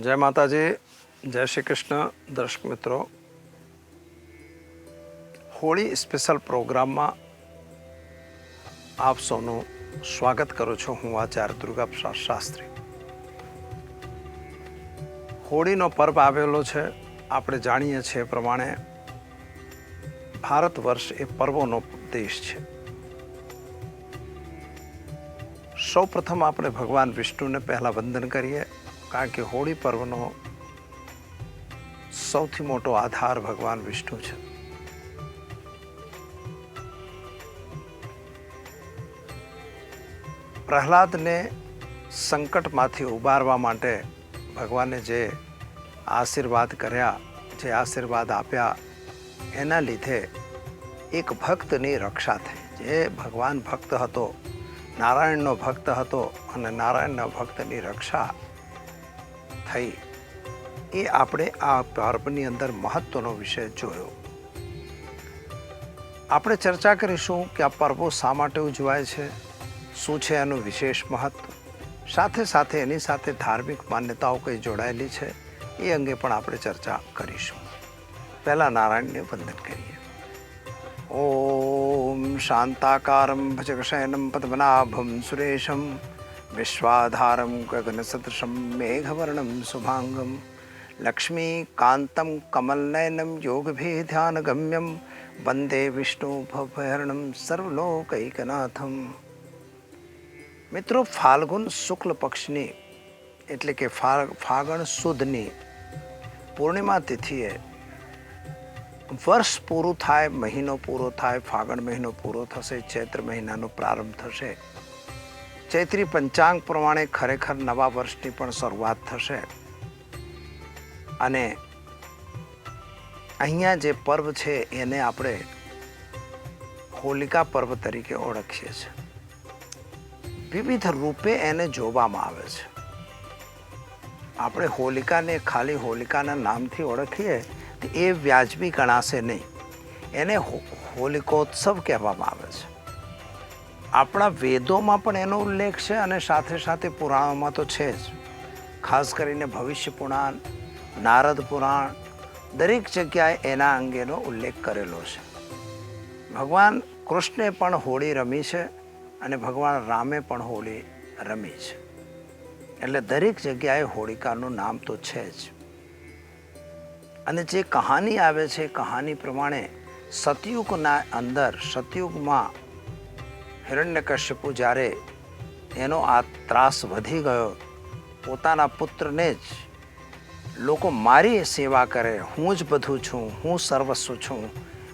જય માતાજી, જય શ્રી કૃષ્ણ. દર્શક મિત્રો, હોળી સ્પેશિયલ પ્રોગ્રામમાં આપ સૌનું સ્વાગત કરું છું. હું આચાર્ય દુર્ગા શાસ્ત્રી. હોળીનો પર્વ આવેલો છે. આપણે જાણીએ છીએ પ્રમાણે ભારત વર્ષ એ પર્વોનો દેશ છે. સૌ પ્રથમ આપણે ભગવાન વિષ્ણુને પહેલાં વંદન કરીએ. કારણ કે હોળી પર્વનો સૌથી મોટો આધાર ભગવાન વિષ્ણુ છે. પ્રહલાદને સંકટમાંથી ઉબારવા માટે ભગવાને જે આશીર્વાદ કર્યા, જે આશીર્વાદ આપ્યા, એના લીધે એક ભક્તની રક્ષા થઈ. જે ભગવાન ભક્ત હતો, નારાયણનો ભક્ત હતો અને નારાયણના ભક્તની રક્ષા થઈ. એ આપણે આ પર્વની અંદર મહત્વનો વિષય જોયો. આપણે ચર્ચા કરીશું કે આ પર્વો શા માટે ઉજવાય છે, શું છે એનું વિશેષ મહત્વ, સાથે સાથે એની સાથે ધાર્મિક માન્યતાઓ કંઈ જોડાયેલી છે, એ અંગે પણ આપણે ચર્ચા કરીશું. પહેલાં નારાયણને વંદન કરીએ. ઓમ શાંતાકારમ ભજગશયનમ પદ્મનાભમ સુરેશમ વિશ્વાધારમ ગગનસદૃશમ મેઘવર્ણમ શુભાંગમ લક્ષ્મીકાંતમ કમલનયનમ યોગભેધ્યાનગમ્યમ વંદે વિષ્ણુ ભવહરણમ સર્વલોકૈકનાથમ મિત્રો ફાલ્ગુન શુક્લ એટલે કે ફાગણ સુદની પૂર્ણિમા તિથિએ વર્ષ પૂરું થાય, મહિનો પૂરો થાય, ફાગણ મહિનો પૂરો થશે, ચૈત્ર મહિનાનો પ્રારંભ થશે. ચૈત્રી પંચાંગ પ્રમાણે ખરેખર નવા વર્ષની પણ શરૂઆત થશે. અને અહીંયા જે પર્વ છે એને આપણે હોલિકા પર્વ તરીકે ઓળખીએ છીએ. વિવિધ રૂપે એને જોવામાં આવે છે. આપણે હોલિકાને ખાલી હોલિકાના નામથી ઓળખીએ તો એ વ્યાજબી ગણાશે નહીં. એને હોલિકોત્સવ કહેવામાં આવે છે. આપણા વેદોમાં પણ એનો ઉલ્લેખ છે અને સાથે સાથે પુરાણોમાં તો છે જ. ખાસ કરીને ભવિષ્ય પુરાણ, નારદ પુરાણ, દરેક જગ્યાએ એના અંગેનો ઉલ્લેખ કરેલો છે. ભગવાન કૃષ્ણે પણ હોળી રમી છે અને ભગવાન રામે પણ હોળી રમી છે. એટલે દરેક જગ્યાએ હોળિકાનું નામ તો છે જ. અને જે કહાની આવે છે કહાની પ્રમાણે સતયુગના અંદર, સતયુગમાં હિરણ્યકશ્યપુ જ્યારે એનો આ ત્રાસ વધી ગયો, પોતાના પુત્રને જ લોકો મારી સેવા કરે, હું જ બધું છું, હું સર્વસ્વ છું,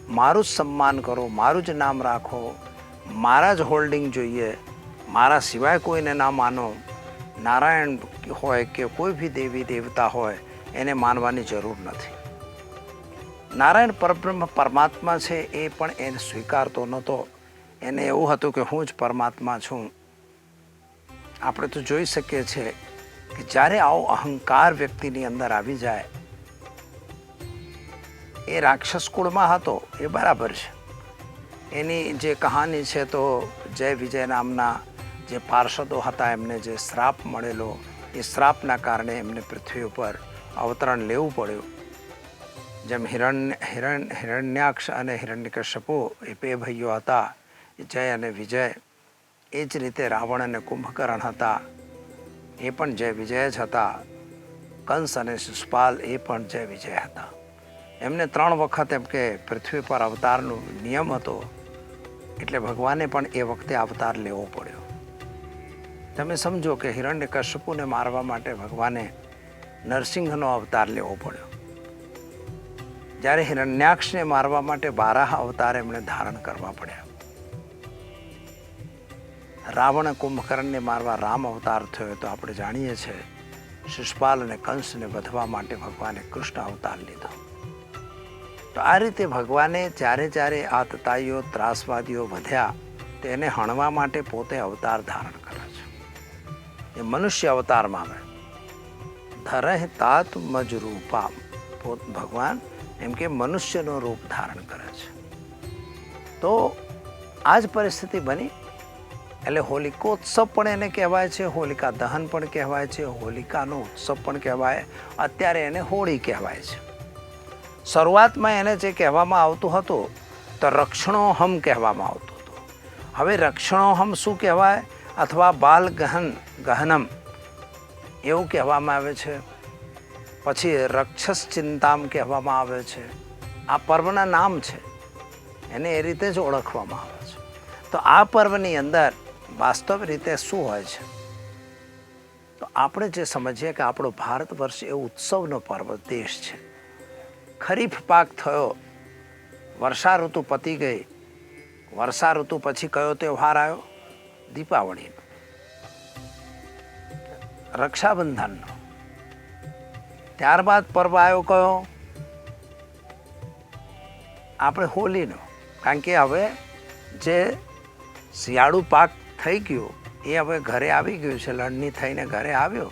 મારું જ સન્માન કરો, મારું જ નામ રાખો, મારા જ હોલ્ડિંગ જોઈએ, મારા સિવાય કોઈને ના માનો. નારાયણ હોય કે કોઈ બી દેવી દેવતા હોય, એને માનવાની જરૂર નથી. નારાયણ પરબ્રહ્મ પરમાત્મા છે એ પણ એને સ્વીકારતો નહોતો. એને એવું હતું કે હું જ પરમાત્મા છું. આપણે તો જોઈ શકીએ છીએ કે જ્યારે આવો અહંકાર વ્યક્તિની અંદર આવી જાય, એ રાક્ષસ કુળમાં હતો, એ બરાબર છે. એની જે કહાની છે તો જય વિજય નામના જે પાર્ષદો હતા, એમને જે શ્રાપ મળેલો, એ શ્રાપના કારણે એમને પૃથ્વી ઉપર અવતરણ લેવું પડ્યું. જેમ હિરણ્ય હિરણ હિરણ્યાક્ષ અને હિરણ્યકશ્યપુ એ બે ભાઈઓ હતા જય અને વિજય, એ જ રીતે રાવણ અને કુંભકર્ણ હતા. એ પણ જય વિજય જ હતા. કંસ અને શિષપાલ એ પણ જય વિજય હતા. એમને ત્રણ વખત એમ કે પૃથ્વી પર અવતારનો નિયમ હતો. એટલે ભગવાને પણ એ વખતે અવતાર લેવો પડ્યો. તમે સમજો કે હિરણ્ય કશ્યપુને મારવા માટે ભગવાને નરસિંહનો અવતાર લેવો પડ્યો. જ્યારે હિરણ્યાક્ષને મારવા માટે બારાહ અવતાર એમણે ધારણ કરવા પડ્યા. રાવણ કુંભકર્ણને મારવા રામ અવતાર થયો તો આપણે જાણીએ છીએ. શિષપાલ અને કંસને વધવા માટે ભગવાને કૃષ્ણ અવતાર લીધો. તો આ રીતે ભગવાને જ્યારે જ્યારે આ ત્રાસવાદીઓ વધ્યા, તેને હણવા માટે પોતે અવતાર ધારણ કરે છે. એ મનુષ્ય અવતારમાં આવે. ધરહ તાત મજ રૂપા પોત ભગવાન એમ કે મનુષ્યનો રૂપ ધારણ કરે છે. તો આ જ પરિસ્થિતિ બની. એટલે હોલિકોત્સવ પણ એને કહેવાય છે, હોલિકા દહન પણ કહેવાય છે, હોલિકાનો ઉત્સવ પણ કહેવાય. અત્યારે એને હોળી કહેવાય છે. શરૂઆતમાં એને જે કહેવામાં આવતું હતું, તો રક્ષણોહમ કહેવામાં આવતું હતું. હવે રક્ષણોહમ શું કહેવાય? અથવા બાલ ગહન ગહનમ એવું કહેવામાં આવે છે. પછી રક્ષસ ચિંતામ કહેવામાં આવે છે. આ પર્વના નામ છે. એને એ રીતે જ ઓળખવામાં આવે છે. તો આ પર્વની અંદર વાસ્તવ રીતે શું હોય છે? તો આપણે જે સમજીએ કે આપણો ભારત વર્ષ એ ઉત્સવનો પર્વ, દેશ છે. ખરીફ પાક થયો વર્ષા ઋતુ પતી ગઈ. વર્ષા ઋતુ પછી કયો તહેવાર આવ્યો? દીપાવળીનો રક્ષાબંધનનો ત્યારબાદ પર્વ આવ્યો કયો? આપણે હોલીનો. કારણ કે હવે જે શિયાળુ પાક થઈ ગયું. એ હવે ઘરે આવી ગયું છે, લણણી થઈને ઘરે આવ્યો.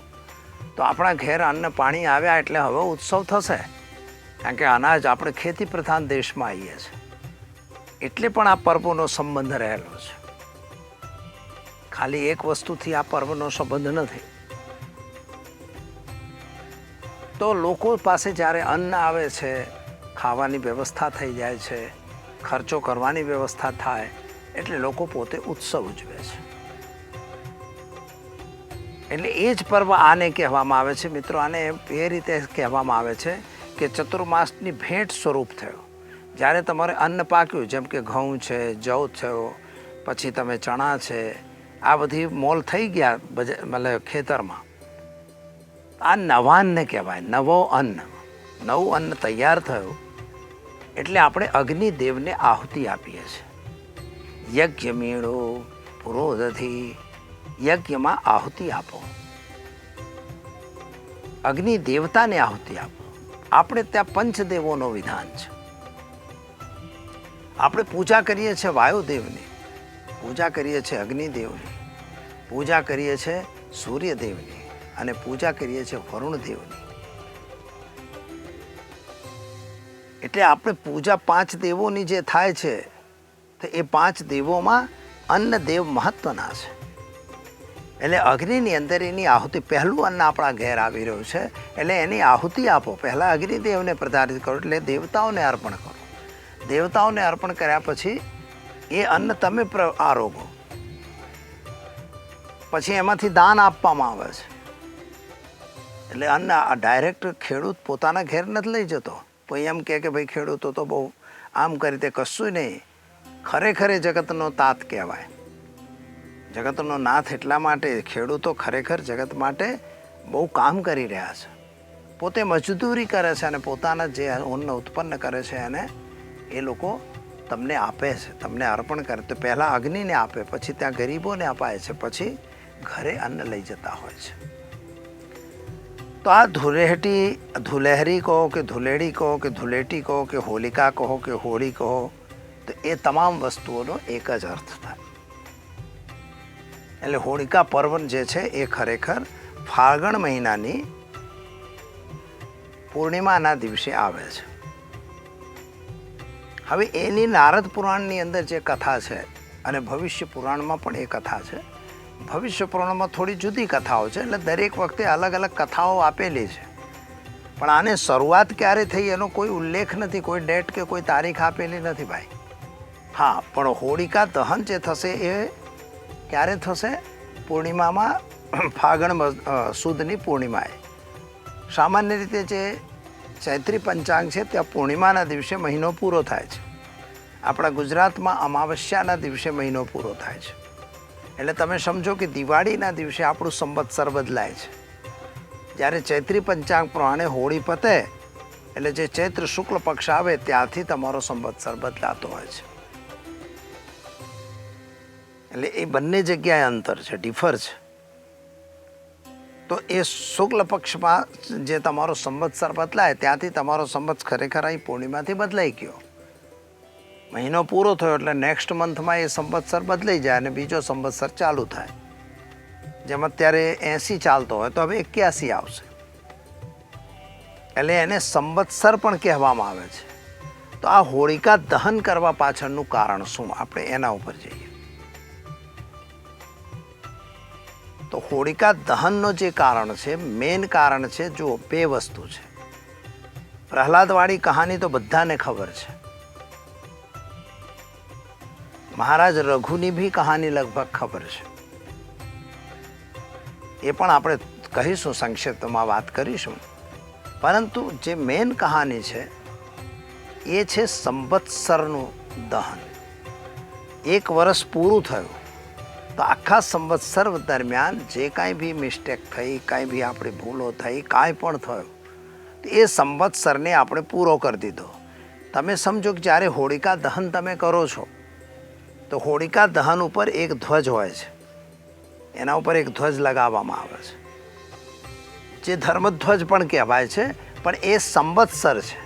તો આપણા ઘેર અન્ન પાણી આવ્યા એટલે હવે ઉત્સવ થશે. કારણ કે અનાજ આપણે ખેતી પ્રધાન દેશમાં આવીએ છીએ. એટલે પણ આ પર્વનો સંબંધ રહેલો છે. ખાલી એક વસ્તુથી આ પર્વનો સંબંધ નથી. તો લોકો પાસે જ્યારે અન્ન આવે છે, ખાવાની વ્યવસ્થા થઈ જાય છે, ખર્ચો કરવાની વ્યવસ્થા થાય એટલે લોકો પોતે ઉત્સવ ઉજવે છે. એટલે એ જ પર્વ આને કહેવામાં આવે છે. મિત્રો, આને એ રીતે કહેવામાં આવે છે કે ચતુર્માસની ભેટ સ્વરૂપ થયો. જ્યારે તમારે અન્ન પાક્યું, જેમ કે ઘઉં છે, જવ થયો, પછી તમે ચણા છે, આ બધી મોલ થઈ ગયા મતલબ ખેતરમાં. આ નવાન્ન કહેવાય, નવો અન્ન. નવું અન્ન તૈયાર થયું. એટલે આપણે અગ્નિદેવને આહુતિ આપીએ છીએ. યજ્ઞ મેળો પુરોધથી યજ્ઞમાં આહુતિ આપો. અગ્નિ દેવતાને આહુતિ આપો. આપણે ત્યાં પંચદેવોનો વિધાન છે. આપણે પૂજા કરીએ છીએ વાયુદેવની, પૂજા કરીએ છીએ અગ્નિદેવની, પૂજા કરીએ છીએ સૂર્યદેવની અને પૂજા કરીએ છીએ વરુણદેવની. એટલે આપણે પૂજા પાંચ દેવોની જે થાય છે તો એ પાંચ દેવોમાં અન્ન દેવ મહત્વના છે. એટલે અગ્નિની અંદર એની આહુતિ, પહેલું અન્ન આપણા ઘેર આવી રહ્યું છે, એટલે એની આહુતિ આપો. પહેલાં અગ્નિદેવને પ્રદારિત કરો, એટલે દેવતાઓને અર્પણ કરો. દેવતાઓને અર્પણ કર્યા પછી એ અન્ન તમે પ્ર- આરોગો પછી એમાંથી દાન આપવામાં આવે છે. એટલે અન્ન ડાયરેક્ટ ખેડૂત પોતાના ઘેર નથી લઈ જતો. કોઈ એમ કહે કે ભાઈ ખેડૂતો તો બહુ આમ કરી તે કશું નહીં. ખરેખર એ જગતનો તાત કહેવાય. જગતનો નાથ એટલા માટે, ખેડૂતો ખરેખર જગત માટે બહુ કામ કરી રહ્યા છે. પોતે મજદૂરી કરે છે અને પોતાના જે ઉન્ન ઉત્પન્ન કરે છે એને એ લોકો તમને આપે છે, તમને અર્પણ કરે. તો પહેલાં અગ્નિને આપે, પછી ત્યાં ગરીબોને અપાય છે, પછી ઘરે અન્ન લઈ જતા હોય છે. તો આ ધુલેટી, ધુલેહરી કહો કે ધુલેડી કહો કે ધુલેટી કહો કે હોલિકા કહો કે હોળી કહો તો એ તમામ વસ્તુઓનો એક જ અર્થ થાય. એટલે હોળિકા પર્વ જે છે એ ખરેખર ફાળગણ મહિનાની પૂર્ણિમાના દિવસે આવે છે. હવે એની નારદ પુરાણની અંદર જે કથા છે અને ભવિષ્ય પુરાણમાં પણ એ કથા છે. ભવિષ્ય પુરાણમાં થોડી જુદી કથાઓ છે એટલે દરેક વખતે અલગ અલગ કથાઓ આપેલી છે. પણ આને શરૂઆત ક્યારે થઈ એનો કોઈ ઉલ્લેખ નથી, કોઈ ડેટ કે કોઈ તારીખ આપેલી નથી ભાઈ. હા, પણ હોળિકા દહન જે થશે એ ક્યારે થશે? પૂર્ણિમામાં ફાગણ સુદની પૂર્ણિમાએ. સામાન્ય રીતે જે ચૈત્રી પંચાંગ છે, ત્યાં પૂર્ણિમાના દિવસે મહિનો પૂરો થાય છે. આપણા ગુજરાતમાં અમાવસ્યાના દિવસે મહિનો પૂરો થાય છે. એટલે તમે સમજો કે દિવાળીના દિવસે આપણું સંવત્સર બદલાય છે. જ્યારે ચૈત્રી પંચાંગ પ્રમાણે હોળી પતે, એટલે જે ચૈત્ર શુક્લ પક્ષ આવે, ત્યાંથી તમારો સંવત્સર બદલાતો હોય છે. એટલે એ બંને જગ્યાએ અંતર છે ડિફર છે. તો એ શુક્લ પક્ષમાં જે તમારો સંવત્સર બદલાય, ત્યાંથી તમારો સંવત્સ ખરેખર અહીં પૂર્ણિમાથી બદલાઈ ગયો. મહિનો પૂરો થયો એટલે નેક્સ્ટ મંથમાં એ સંવત્સર બદલાઈ જાય અને બીજો સંવત્સર ચાલુ થાય. જેમ અત્યારે એંસી ચાલતો હોય, તો હવે એક્યાસી આવશે. એટલે એને સંવત્સર પણ કહેવામાં આવે છે. તો આ હોળિકા દહન કરવા પાછળનું કારણ શું? આપણે એના ઉપર જઈએ. તો હોળિકા દહનનો જે કારણ છે મેન કારણ છે જો બે વસ્તુ છે. પ્રહલાદવાળી કહાની તો બધાને ખબર છે. મહારાજ રઘુની બી કહાની લગભગ ખબર છે. એ પણ આપણે કહીશું, સંક્ષિપ્તમાં વાત કરીશું. પરંતુ જે મેન કહાની છે, એ છે સંવત્સરનું દહન. એક વર્ષ પૂરું થયું. તો આખા સંવત્સર દરમિયાન જે કાંઈ બી મિસ્ટેક થઈ, કાંઈ બી આપણી ભૂલો થઈ, કાંઈ પણ થયું, તો એ સંવત્સરને આપણે પૂરો કરી દીધો. તમે સમજો કે જ્યારે હોળિકા દહન તમે કરો છો, તો હોળિકા દહન ઉપર એક ધ્વજ હોય છે. એના ઉપર એક ધ્વજ લગાવવામાં આવે છે. જે ધર્મધ્વજ પણ કહેવાય છે, પણ એ સંવત્સર છે.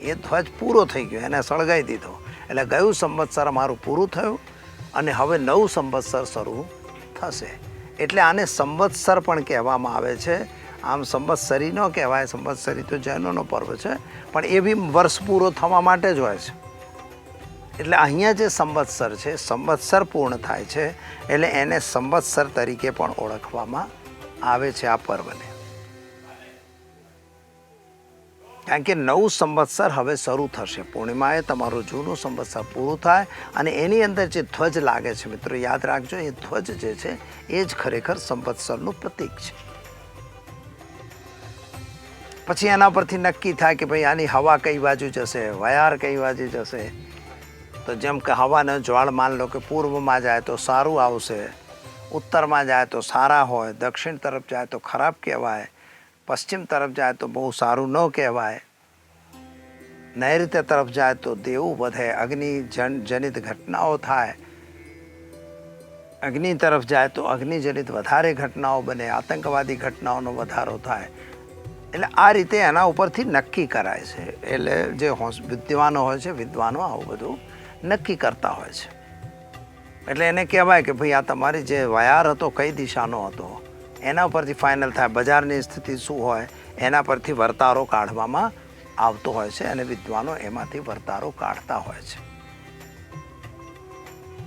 એ ધ્વજ પૂરો થઈ ગયો, એને સળગાવી દીધો. એટલે ગયું સંવત્સર અમારું પૂરું થયું. અને હવે નવું સંવત્સર શરૂ થશે. એટલે આને સંવત્સર પણ કહેવામાં આવે છે. આમ સંવત્સરી ન કહેવાય, સંવત્સરી તો જૈનોનો પર્વ છે, પણ એ બી વર્ષ પૂરો થવા માટે જ હોય છે. એટલે અહીંયા જે સંવત્સર છે, સંવત્સર પૂર્ણ થાય છે, એટલે એને સંવત્સર તરીકે પણ ઓળખવામાં આવે છે આ પર્વને. કારણ કે નવું સંવત્સર હવે શરૂ થશે. પૂર્ણિમાએ તમારું જૂનું સંવત્સર પૂરું થાય અને એની અંદર જે ધ્વજ લાગે છે, મિત્રો, યાદ રાખજો, એ ધ્વજ જે છે, એ જ ખરેખર સંવત્સરનું પ્રતીક છે. પછી એના પરથી નક્કી થાય કે ભાઈ આની હવા કઈ બાજુ જશે, વયાર કઈ બાજુ જશે? તો જેમ કે હવાનો જ્વાળ માન લો કે પૂર્વમાં જાય તો સારું આવશે, ઉત્તરમાં જાય તો સારા હોય, દક્ષિણ તરફ જાય તો ખરાબ કહેવાય પશ્ચિમ તરફ જાય તો બહુ સારું ન કહેવાય. નૈઋત્ય તરફ જાય તો દેવું વધે. અગ્નિ જન, જનિત ઘટનાઓ થાય. અગ્નિ તરફ જાય તો અગ્નિજનિત વધારે ઘટનાઓ બને. આતંકવાદી ઘટનાઓનો વધારો થાય. એટલે આ રીતે એના ઉપરથી નક્કી કરાય છે. એટલે જે હોશ વિદ્વાનો હોય છે, વિદ્વાનો આવું બધું નક્કી કરતા હોય છે. એટલે એને કહેવાય કે ભાઈ આ તમારી જે વયાર હતો, કઈ દિશાનો હતો? એના પરથી ફાઇનલ થાય. બજારની સ્થિતિ શું હોય, એના પરથી વર્તારો કાઢવામાં આવતો હોય છે અને વિદ્વાનો એમાંથી વર્તારો કાઢતા હોય છે.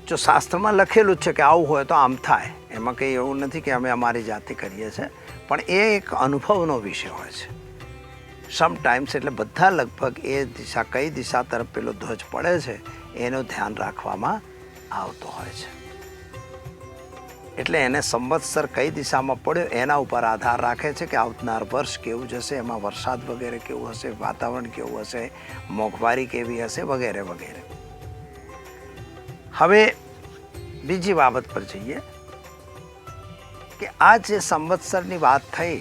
જો શાસ્ત્રમાં લખેલું જ છે કે આવું હોય તો આમ થાય. એમાં કંઈ એવું નથી કે અમે અમારી જાતે કરીએ છીએ, પણ એ એક અનુભવનો વિષય હોય છે. સમટાઈમ્સ એટલે બધા લગભગ એ દિશા, કઈ દિશા તરફ પેલો ધ્વજ પડે છે, એનું ધ્યાન રાખવામાં આવતો હોય છે. એટલે એને સંવત્સર કઈ દિશામાં પડ્યો એના ઉપર આધાર રાખે છે કે આવનાર વર્ષ કેવું જશે, એમાં વરસાદ વગેરે કેવું હશે, વાતાવરણ કેવું હશે, મોંઘવારી કેવી હશે વગેરે વગેરે. હવે બીજી બાબત પર જઈએ કે આ જે સંવત્સરની વાત થઈ,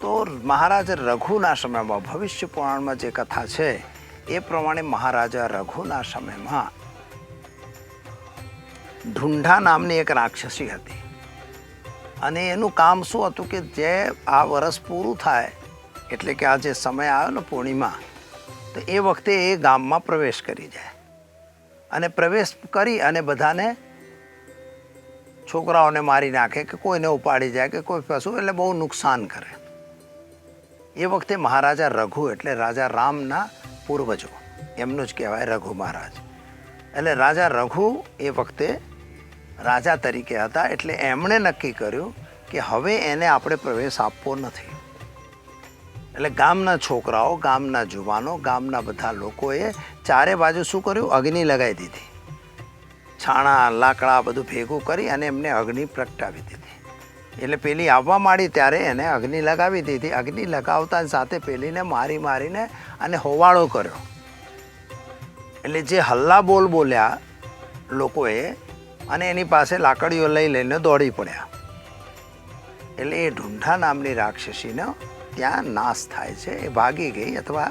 તો મહારાજા રઘુના સમયમાં ભવિષ્ય પુરાણમાં જે કથા છે, એ પ્રમાણે મહારાજા રઘુના સમયમાં ઢુંઢા નામની એક રાક્ષસી હતી. અને એનું કામ શું હતું કે જે આ વરસ પૂરું થાય, એટલે કે આ જે સમય આવ્યો ને પૂર્ણિમા, તો એ વખતે એ ગામમાં પ્રવેશ કરી જાય. અને પ્રવેશ કરી અને બધાને છોકરાઓને મારી નાખે કે કોઈને ઉપાડી જાય કે કોઈ પશુ એટલે બહુ નુકસાન કરે. એ વખતે મહારાજા રઘુ એટલે રાજા રામના પૂર્વજો, એમનું જ કહેવાય રઘુ મહારાજ. એટલે રાજા રઘુ એ વખતે રાજા તરીકે હતા એટલે એમણે નક્કી કર્યું કે હવે એને આપણે પ્રવેશ આપવો નથી. એટલે ગામના છોકરાઓ, ગામના જુવાનો, ગામના બધા લોકોએ ચારે બાજુ શું કર્યું? અગ્નિ લગાવી દીધી. છાણા, લાકડા બધું ભેગું કરી અને એમને અગ્નિ પ્રગટાવી દીધી. એટલે પેલી આવવા માંડી ત્યારે એને અગ્નિ લગાવી દીધી. અગ્નિ લગાવતા સાથે પેલીને મારી મારીને અને હોવાળો કર્યો. એટલે જે હલ્લા બોલ બોલ્યા લોકોએ અને એની પાસે લાકડીઓ લઈ લઈને દોડી પડ્યા. એટલે એ ઢૂંઢા નામની રાક્ષસીનો ત્યાં નાશ થાય છે, એ ભાગી ગઈ અથવા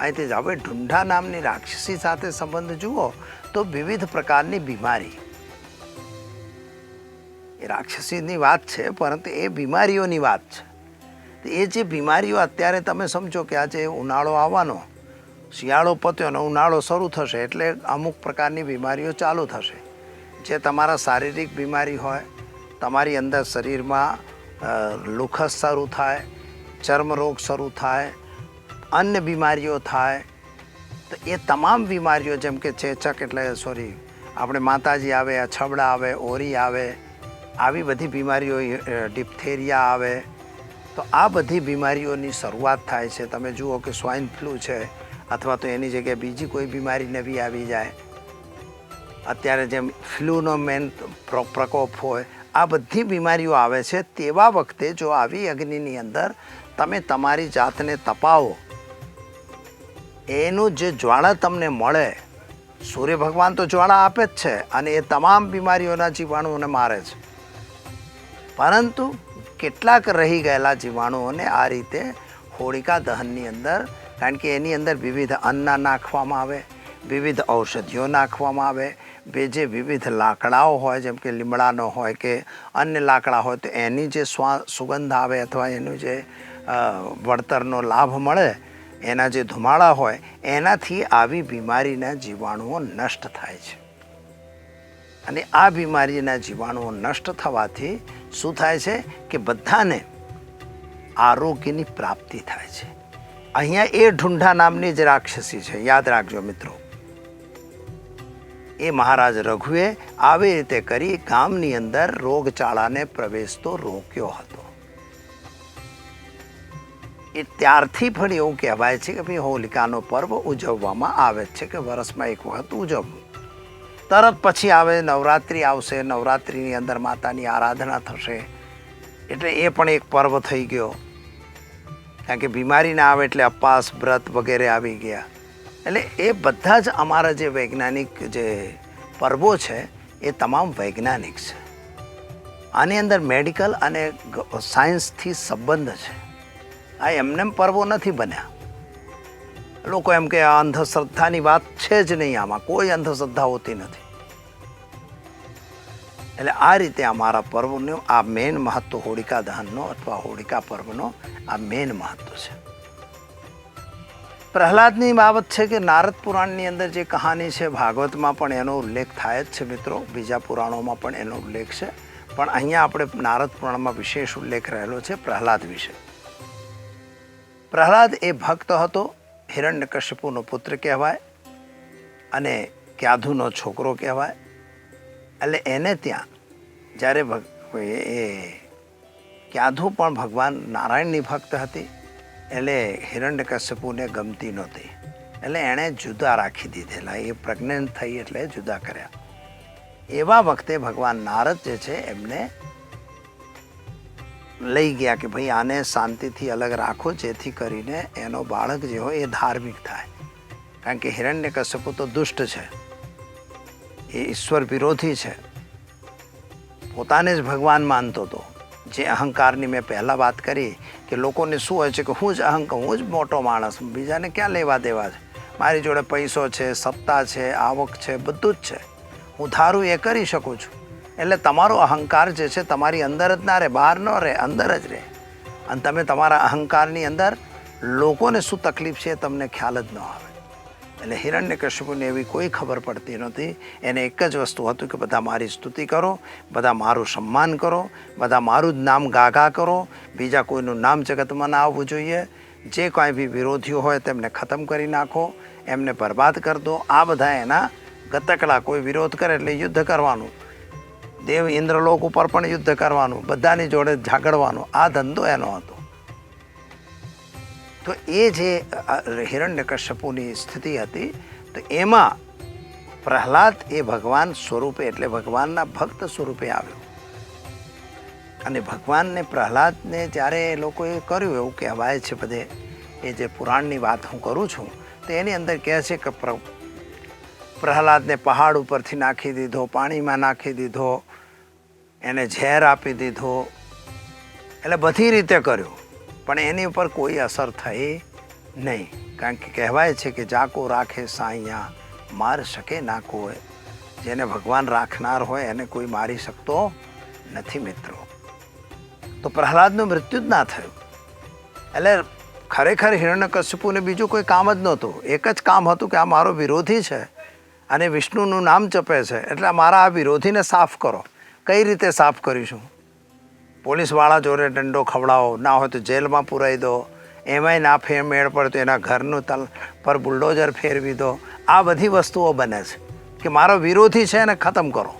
અહીંથી જ હવે ઢૂંઢા નામની રાક્ષસી સાથે સંબંધ જુઓ તો વિવિધ પ્રકારની બીમારી. એ રાક્ષસીની વાત છે, પરંતુ એ બીમારીઓની વાત છે. તો એ જે બીમારીઓ અત્યારે તમે સમજો કે આજે ઉનાળો આવવાનો, શિયાળો પત્યો અને ઉનાળો શરૂ થશે એટલે અમુક પ્રકારની બીમારીઓ ચાલુ થશે. જે તમારા શારીરિક બીમારી હોય, તમારી અંદર શરીરમાં લુખસ શરૂ થાય ચર્મરોગ શરૂ થાય, અન્ય બીમારીઓ થાય, તો એ તમામ બીમારીઓ જેમ કે ચેચક એટલે સોરી આપણે માતાજી આવે, અછબડા આવે, ઓરી આવે, આવી બધી બીમારીઓ ડિપ્થેરિયા આવે, તો આ બધી બીમારીઓની શરૂઆત થાય છે. તમે જુઓ કે સ્વાઇન ફ્લૂ છે, અથવા તો એની જગ્યાએ બીજી કોઈ બીમારી નવી આવી જાય અત્યારે જેમ ફ્લૂનો મેન પ્ર- પ્રકોપ હોય, આ બધી બીમારીઓ આવે છે, તેવા વખતે જો આવી અગ્નિની અંદર તમે તમારી જાતને તપાવો. એનું જે જ્વાળા તમને મળે, સૂર્ય ભગવાન તો જ્વાળા આપે જ છે અને એ તમામ બીમારીઓના જીવાણુઓને મારે છે. પરંતુ કેટલાક રહી ગયેલા જીવાણુઓને આ રીતે હોળિકા દહનની અંદર, કારણ કે એની અંદર વિવિધ અન્ન નાખવામાં આવે, વિવિધ ઔષધિઓ નાખવામાં આવે જે વિવિધ લાકડાઓ હોય, જેમ કે લીમડાનો હોય કે અન્ય લાકડા હોય, તો એની જે સ્વા, સુગંધ આવે અથવા એનું જે વળતરનો લાભ મળે, એના જે ધુમાડા હોય, એનાથી આવી બીમારીના જીવાણુઓ નષ્ટ થાય છે. અને આ બીમારીના જીવાણુઓ નષ્ટ થવાથી શું થાય છે કે બધાને આરોગ્યની પ્રાપ્તિ થાય છે. અહીંયા એ ઢુંઢા નામની જ રાક્ષસી છે. યાદ રાખજો મિત્રો. એ મહારાજ રઘુએ આવી રીતે કરી ગામની અંદર રોગચાળાને પ્રવેશતો રોક્યો હતો. એ ત્યારથી પણ એવું કહેવાય છે કે ભાઈ હોલિકાનો પર્વ ઉજવવામાં આવે છે કે વર્ષમાં એક વખત ઉજવવું. તરત પછી આવે, નવરાત્રિ આવશે, નવરાત્રિની અંદર માતાની આરાધના થશે. એટલે એ પણ એક પર્વ થઈ ગયો. કારણ કે બીમારી ના આવે એટલે અપાસ, વ્રત વગેરે આવી ગયા. એટલે એ બધા જ અમારા જે વૈજ્ઞાનિક જે પર્વો છે, એ તમામ વૈજ્ઞાનિક છે. આની અંદર મેડિકલ અને સાયન્સથી સંબંધ છે. આ એમનેમ પર્વો નથી બન્યા. લોકો એમ કે આ અંધશ્રદ્ધાની વાત છે જ નહીં આમાં, કોઈ અંધશ્રદ્ધા હોતી નથી. એટલે આ રીતે અમારા પર્વનું આ મેન મહત્વ હોળિકા દહનનો અથવા હોળિકા પર્વનો આ મેન મહત્વ છે. પ્રહલાદની બાબત છે કે નારદ પુરાણની અંદર જે કહાની છે, ભાગવતમાં પણ એનો ઉલ્લેખ થાય જ છે મિત્રો. બીજા પુરાણોમાં પણ એનો ઉલ્લેખ છે. પણ અહીંયા આપણે નારદ પુરાણમાં વિશેષ ઉલ્લેખ રહેલો છે પ્રહલાદ વિશે. પ્રહલાદ એ ભક્ત હતો, હિરણ્યકશ્યપુનો પુત્ર કહેવાય અને ક્યાધુનો છોકરો કહેવાય. એટલે એને ત્યાં જ્યારે ભગ- એ ક્યાધુ પણ ભગવાન નારાયણની ભક્ત હતી. એટલે હિરણ્યકશ્યપુને ગમતી નહોતી. એટલે એણે જુદા રાખી દીધેલા, એ પ્રેગ્નન્ટ થઈ એટલે જુદા કર્યા. એવા વખતે ભગવાન નારદ જે છે, એમને લઈ ગયા કે ભાઈ આને શાંતિથી અલગ રાખો, જેથી કરીને એનો બાળક જે હોય એ ધાર્મિક થાય. કારણ કે હિરણ્યકશ્યપુ તો દુષ્ટ છે. એ ઈશ્વર વિરોધી છે. પોતાને જ ભગવાન માનતો હતો જે અહંકારની મેં પહેલાં વાત કરી કે લોકોને શું હોય છે કે હું જ અહંકાર, હું જ મોટો માણસ, બીજાને ક્યાં લેવા દેવા છે? મારી જોડે પૈસો છે, સત્તા છે, આવક છે, બધું જ છે. હું ધારું એ કરી શકું છું. એટલે તમારો અહંકાર જે છે તમારી અંદર જ ના રહે, બહાર ન રહે, અંદર જ રહે. અને તમે તમારા અહંકારની અંદર લોકોને શું તકલીફ છે એ તમને ખ્યાલ જ ન આવે. એટલે હિરણ્યકશ્યપુને એવી કોઈ ખબર પડતી નહોતી. એને એક જ વસ્તુ હતું કે બધા મારી સ્તુતિ કરો, બધા મારું સન્માન કરો, બધા મારું જ નામ ગાગા કરો. બીજા કોઈનું નામ જગતમાં ના આવવું જોઈએ. જે કાંઈ બી વિરોધીઓ હોય તેમને ખતમ કરી નાખો, એમને બરબાદ કરી દો. આ બધા એના ગતકડા કોઈ વિરોધ કરે એટલે યુદ્ધ કરવાનું. દેવ ઇન્દ્રલોક ઉપર પણ યુદ્ધ કરવાનું. બધાની જોડે ઝાગડવાનું. આ ધંધો એનો હતો. તો એ જે હિરણ્યકશ્યપુની સ્થિતિ હતી, તો એમાં પ્રહલાદ એ ભગવાન સ્વરૂપે, એટલે ભગવાનના ભક્ત સ્વરૂપે આવ્યો. અને ભગવાનને પ્રહલાદને જ્યારે એ લોકોએ કર્યું એવું કહેવાય છે બધે, એ જે પુરાણની વાત હું કરું છું, તો એની અંદર કહે છે કે પ્ર, પ્રહલાદને પહાડ ઉપરથી નાખી દીધો, પાણીમાં નાખી દીધો, એને ઝેર આપી દીધો, એટલે બધી રીતે કર્યું. પણ એની ઉપર કોઈ અસર થઈ નહીં. કારણ કે કહેવાય છે કે જાકો રાખે સાઅહીંયા માર શકે ના કોઈ. જેને ભગવાન રાખનાર હોય એને કોઈ મારી શકતો નથી મિત્રો. તો પ્રહલાદનું મૃત્યુ જ ના થયું. એટલે ખરેખર હિરણ્યકશ્યપુને બીજું કોઈ કામ જ નહોતું. એક જ કામ હતું કે આ મારો વિરોધી છે અને વિષ્ણુનું નામ ચપે છે. એટલે મારા આ વિરોધીને સાફ કરો. કઈ રીતે સાફ કરીશું? પોલીસવાળા જોડે ડંડો ખવડાવો, ના હોય તો જેલમાં પુરાઈ દો. એમાંય ના ફેર મેળ પડે તો એના ઘરનું તલ પર બુલડોઝર ફેરવી દો. આ બધી વસ્તુઓ બને છે કે મારો વિરોધી છે એને ખતમ કરો.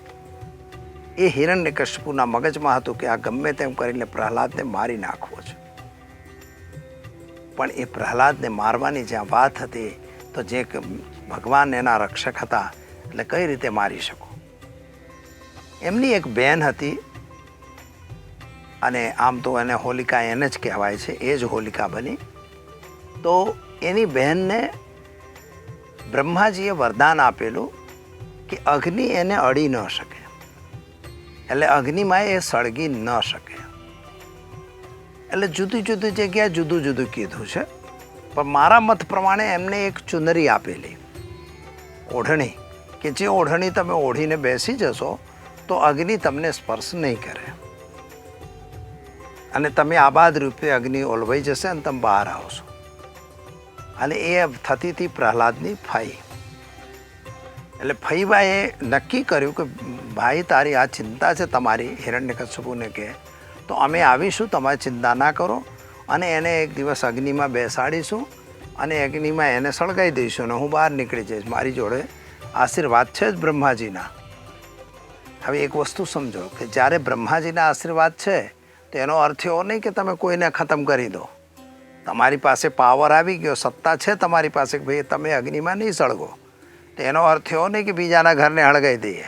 એ હિરણ્યકશ્યપુના મગજમાં હતું કે આ ગમે તેમ કરીને પ્રહલાદને મારી નાખવો છે. પણ એ પ્રહલાદને મારવાની જ્યાં વાત હતી તો જે ભગવાન એના રક્ષક હતા, એટલે કઈ રીતે મારી શકો? એમની એક બેન હતી અને આમ તો એને હોલિકા એને જ કહેવાય છે, એ જ હોલિકા બની. તો એની બહેનને બ્રહ્માજીએ વરદાન આપેલું કે અગ્નિ એને અડી ન શકે. એટલે અગ્નિમાં એ સળગી ન શકે. એટલે જુદી જુદી જગ્યાએ જુદું જુદું કીધું છે. પણ મારા મત પ્રમાણે એમને એક ચુનરી આપેલી. ઓઢણી, કે જે ઓઢણી તમે ઓઢીને બેસી જશો, તો અગ્નિ તમને સ્પર્શ નહીં કરે. અને તમે આબાદ રૂપે અગ્નિ ઓલવાઈ જશે અને તમે બહાર આવશો. અને એ થતી હતી પ્રહલાદની ફઈ. એટલે ફઈબાએ નક્કી કર્યું કે, ભાઈ, તારી આ ચિંતા છે તમારી હિરણ્યકશ્યપુને કે, તો અમે આવીશું, તમારે ચિંતા ના કરો. અને એને એક દિવસ અગ્નિમાં બેસાડીશું અને અગ્નિમાં એને સળગાવી દઈશું અને હું બહાર નીકળી જઈશ. મારી જોડે આશીર્વાદ છે જ બ્રહ્માજીના. હવે એક વસ્તુ સમજો કે જ્યારે બ્રહ્માજીના આશીર્વાદ છે તો એનો અર્થ એવો નહીં કે તમે કોઈને ખતમ કરી દો. તમારી પાસે પાવર આવી ગયો, સત્તા છે તમારી પાસે કે ભાઈ તમે અગ્નિમાં નહીં સળગો. તો એનો અર્થ એવો નહીં કે બીજાના ઘરને હળગાવી દઈએ.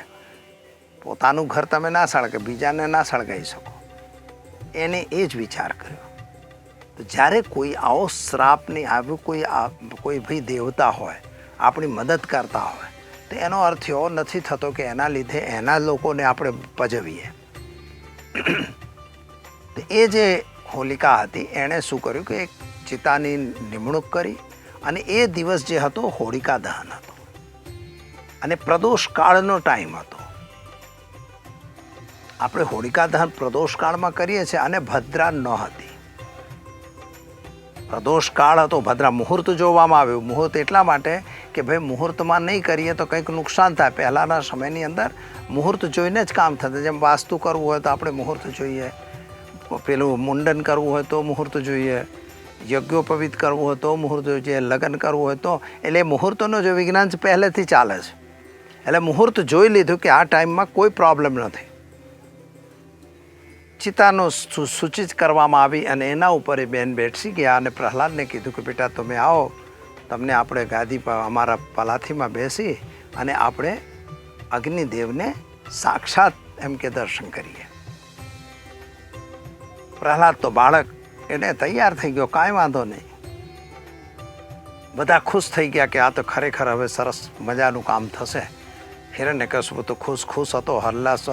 પોતાનું ઘર તમે ના સળગે, બીજાને ના સળગાઈ શકો. એને એ જ વિચાર કર્યો. તો જ્યારે કોઈ આવો શ્રાપની આવ્યું, કોઈ કોઈ ભાઈ દેવતા હોય, આપણી મદદ કરતા હોય, તો એનો અર્થ એવો નથી થતો કે એના લીધે એના લોકોને આપણે પજવીએ. તો એ જે હોલિકા હતી, એણે શું કર્યું કે એક ચિતાની નિમણૂક કરી અને એ દિવસ જે હતો હોળિકા દહન હતો. અને પ્રદોષ કાળનો ટાઈમ હતો. આપણે હોળિકા દહન પ્રદોષ કાળમાં કરીએ છીએ અને ભદ્રા ન હતી. પ્રદોષ કાળ હતો, ભદ્રા મુહૂર્ત જોવામાં આવ્યું. મુહૂર્ત એટલા માટે કે ભાઈ મુહૂર્તમાં નહીં કરીએ તો કંઈક નુકસાન થાય. પહેલાંના સમયની અંદર મુહૂર્ત જોઈને જ કામ થતું જેમ વાસ્તુ કરવું હોય તો આપણે મુહૂર્ત જોઈએ. પેલું મુંડન કરવું હોય તો મુહૂર્ત જોઈએ, યજ્ઞોપવિત કરવું હોય તો મુહૂર્ત જોઈએ લગ્ન કરવું હોય તો, એટલે મુહૂર્તનો જો વિજ્ઞાન પહેલેથી ચાલે છે. એટલે મુહૂર્ત જોઈ લીધું કે આ ટાઈમમાં કોઈ પ્રોબ્લેમ નથી. ચિતાનો સૂચિત કરવામાં આવી અને એના ઉપર એ બેન બેસી ગયા અને પ્રહલાદને કીધું કે, બેટા, તમે આવો, તમને આપણે ગાદી અમારા પલાથીમાં બેસી અને આપણે અગ્નિદેવને સાક્ષાત એમ કે દર્શન કરીએ. પ્રહલાદ તો બાળક, એને તૈયાર થઈ ગયો, કાંઈ વાંધો નહીં. બધા ખુશ થઈ ગયા કે આ તો ખરેખર હવે સરસ મજાનું કામ થશે. હિરણ્ય કશું તો ખુશ ખુશ હતો, હલ્લાસ.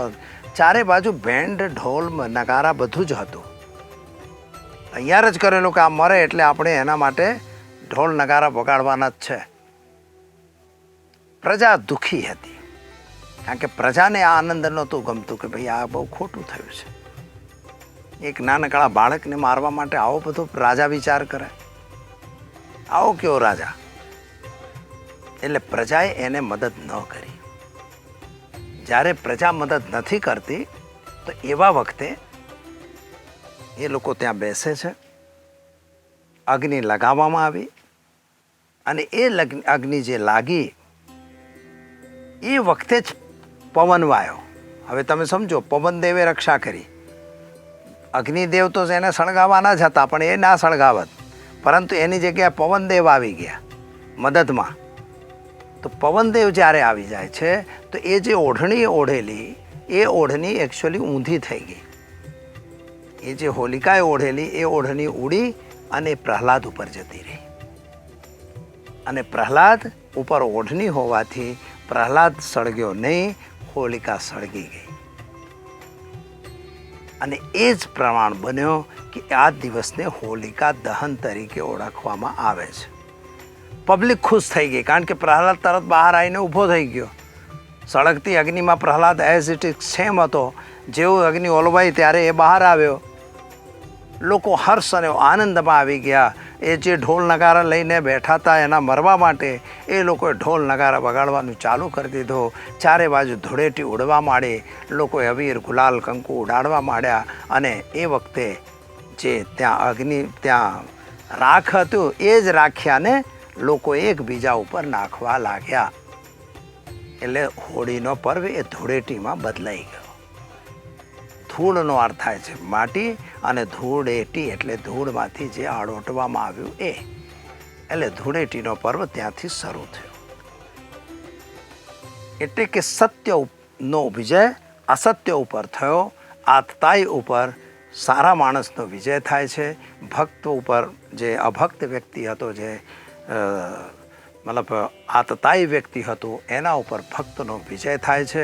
ચારે બાજુ બેન્ડ, ઢોલ નગારા બધું જ હતું. તૈયાર જ કરેલું કે આ મરે એટલે આપણે એના માટે ઢોલ, નગારા વગાડવાના જ છે. પ્રજા દુઃખી હતી. કારણ કે પ્રજાને આ આનંદ નહોતું ગમતું કે ભાઈ આ બહુ ખોટું થયું છે. એક નાનકડા બાળકને મારવા માટે આવો બધો રાજા વિચાર કરે. આવો કેવો રાજા? એટલે પ્રજાએ એને મદદ ન કરી. જ્યારે પ્રજા મદદ નથી કરતી, તો એવા વખતે એ લોકો ત્યાં બેસે છે. અગ્નિ લગાવવામાં આવી અને એ અગ્નિ જે લાગી, એ વખતે જ પવન વાયો. હવે તમે સમજો, પવનદેવે રક્ષા કરી. અગ્નિદેવ તો એને સળગાવવાના જ હતા, પણ એ ના સળગાવત પરંતુ એની જગ્યાએ પવનદેવ આવી ગયા મદદમાં. તો પવનદેવ જ્યારે આવી જાય છે, તો એ જે ઓઢણી ઓઢેલી, એ ઓઢણી એકચ્યુઅલી ઊંધી થઈ ગઈ. એ જે હોલિકાએ ઓઢેલી, એ ઓઢણી ઉડી અને પ્રહલાદ ઉપર જતી રહી. અને પ્રહલાદ ઉપર ઓઢણી હોવાથી પ્રહલાદ સળગ્યો નહીં, હોલિકા સળગી ગઈ. અને એ જ પ્રમાણ બન્યો કે આ દિવસને હોલિકા દહન તરીકે ઓળખવામાં આવે છે. પબ્લિક ખુશ થઈ ગઈ કારણ કે પ્રહલાદ તરત બહાર આવીને ઊભો થઈ ગયો. સળગતી અગ્નિમાં Prahlad as it is same હતો. જેવું અગ્નિ ઓલવાઈ ત્યારે એ બહાર આવ્યો. લોકો હર્ષ અને આનંદમાં આવી ગયા. એ જે ઢોલ નગારા લઈને બેઠા હતા, એના મરવા માટે એ લોકોએ ઢોલ નગારા વગાડવાનું ચાલુ કરી દીધો. ચારે બાજુ ધૂળેટી ઉડવા માંડી. લોકોએ અબીર, ગુલાલ, કંકુ ઉડાડવા માંડ્યા અને એ વખતે જે ત્યાં અગ્નિ, ત્યાં રાખ હતું, એ જ રાખ્યાને લોકો એકબીજા ઉપર નાખવા લાગ્યા. એટલે હોળીનો પર્વ એ ધૂળેટીમાં બદલાઈ ગયો. ધૂળનો અર્થ થાય છે માટી અને ધૂળેટી એટલે ધૂળમાંથી જે અડોટવામાં આવ્યું એ. એટલે ધૂળેટીનો પર્વ ત્યાંથી શરૂ થયો. એટલે કે સત્ય નો વિજય, અસત્ય ઉપર થયો આતતાઈ ઉપર સારા માણસનો વિજય થાય છે, ભક્ત ઉપર જે અભક્ત વ્યક્તિ હતો જે મતલબ આતતાઈ વ્યક્તિ હતું, એના ઉપર ભક્તનો વિજય થાય છે,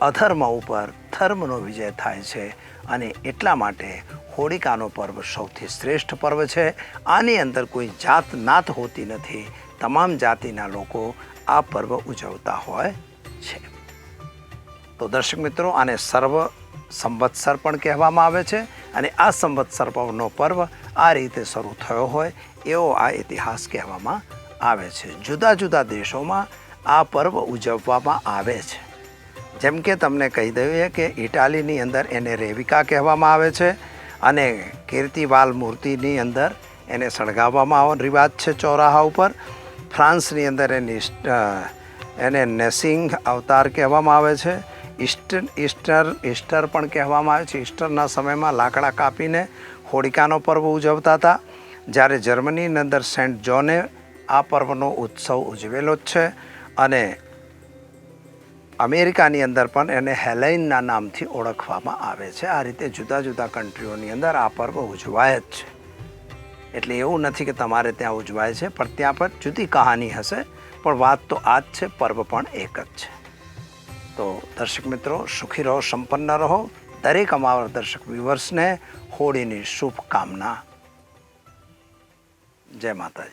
અધર્મ ઉપર ધર્મનો વિજય થાય છે અને એટલા માટે હોળિકાનો પર્વ સૌથી શ્રેષ્ઠ પર્વ છે. આની અંદર કોઈ જાત નાત હોતી નથી. તમામ જાતિના લોકો આ પર્વ ઉજવતા હોય છે. તો દર્શક મિત્રો, આને સર્વ સંવત્સર પણ કહેવામાં આવે છે અને આ સંવત્સર પર્વનો પર્વ આ રીતે શરૂ થયો હોય એવો આ ઇતિહાસ કહેવામાં આવે છે. જુદા જુદા દેશોમાં આ પર્વ ઉજવવામાં આવે છે. જેમ કે તમને કહી દઈએ કે ઇટાલીની અંદર એને રેવિકા કહેવામાં આવે છે અને કીર્તિવાલ મૂર્તિની અંદર એને સળગાવવામાં આવવાનો રિવાજ છે ચોરાહા ઉપર. ફ્રાન્સની અંદર એની એને નેસિંગ અવતાર કહેવામાં આવે છે. ઈસ્ટર ઈસ્ટર ઈસ્ટર પણ કહેવામાં આવે છે. ઈસ્ટરના સમયમાં લાકડા કાપીને હોળિકાનો પર્વ ઉજવતા હતા. જ્યારે જર્મનીની અંદર સેન્ટ જોને આ પર્વનો ઉત્સવ ઉજવેલો જ છે અને અમેરિકાની અંદર પણ એને હેલેઇનના નામથી ઓળખવામાં આવે છે. આ રીતે જુદા જુદા કન્ટ્રીઓની અંદર આ પર્વ ઉજવાય જ છે. એટલે એવું નથી કે તમારે ત્યાં ઉજવાય છે, પણ ત્યાં પર જુદી કહાની હશે, પણ વાત તો આ જ છે, પર્વ પણ એક જ છે. તો દર્શક મિત્રો, સુખી રહો, સંપન્ન રહો. દરેક અમારા દર્શક વ્યુવર્સને હોળીની શુભકામના. જય માતાજી.